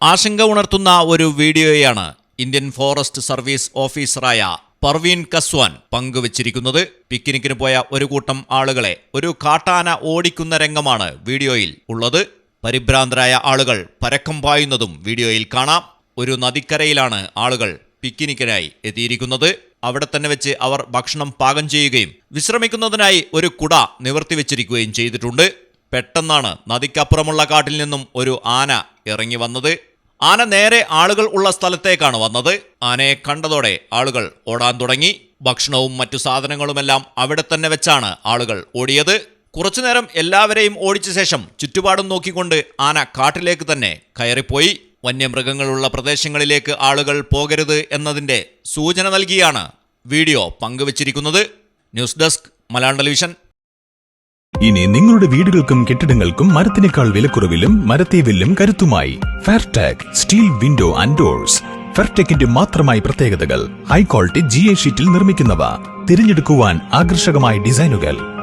ആശങ്ക ഉണർത്തുന്ന ഒരു വീഡിയോയാണ് ഇന്ത്യൻ ഫോറസ്റ്റ് സർവീസ് ഓഫീസറായ പർവീൻ കസ്വാൻ പങ്കുവച്ചിരിക്കുന്നത്. പിക്നിക്കിന് പോയ ഒരു കൂട്ടം ആളുകളെ ഒരു കാട്ടാന ഓടിക്കുന്ന രംഗമാണ് വീഡിയോയിൽ ഉള്ളത്. പരിഭ്രാന്തരായ ആളുകൾ പരക്കം പായുന്നതും വീഡിയോയിൽ കാണാം. ഒരു നദിക്കരയിലാണ് ആളുകൾ പിക്നിക്കിനായി എത്തിയിരിക്കുന്നത്. അവിടെ തന്നെ വെച്ച് അവർ ഭക്ഷണം പാകം ചെയ്യുകയും വിശ്രമിക്കുന്നതിനായി ഒരു കുട നിവർത്തിവെച്ചിരിക്കുകയും ചെയ്തിട്ടുണ്ട്. പെട്ടെന്നാണ് നദിക്കപ്പുറമുള്ള കാട്ടിൽ നിന്നും ഒരു ആന ഇറങ്ങി വന്നത്. ആന നേരെ ആളുകൾ ഉള്ള സ്ഥലത്തേക്കാണ് വന്നത്. ആനയെ കണ്ടതോടെ ആളുകൾ ഓടാൻ തുടങ്ങി. ഭക്ഷണവും മറ്റു സാധനങ്ങളുമെല്ലാം അവിടെ തന്നെ വെച്ചാണ് ആളുകൾ ഓടിയത്. കുറച്ചുനേരം എല്ലാവരെയും ഓടിച്ച ശേഷം ചുറ്റുപാടും നോക്കിക്കൊണ്ട് ആന കാട്ടിലേക്ക് തന്നെ കയറിപ്പോയി. വന്യമൃഗങ്ങളുള്ള പ്രദേശങ്ങളിലേക്ക് ആളുകൾ പോകരുത് എന്നതിന്റെ സൂചന നൽകിയാണ് വീഡിയോ പങ്കുവച്ചിരിക്കുന്നത്. News desk Malayalam television. ഇനി നിങ്ങളുടെ വീടുകൾക്കും കെട്ടിടങ്ങൾക്കും മരത്തിനേക്കാൾ വിലക്കുറവിലും മരത്തെ വില്ലും കരുത്തുമായി Fairtag steel window and doors ഫെയർടെക്കിന്റെ മാത്രമായി പ്രത്യേകതകൾ. ഹൈ ക്വാളിറ്റി ജി എ ഷീറ്റിൽ നിർമ്മിക്കുന്നവ. തിരഞ്ഞെടുക്കുവാൻ ആകർഷകമായ ഡിസൈനുകൾ.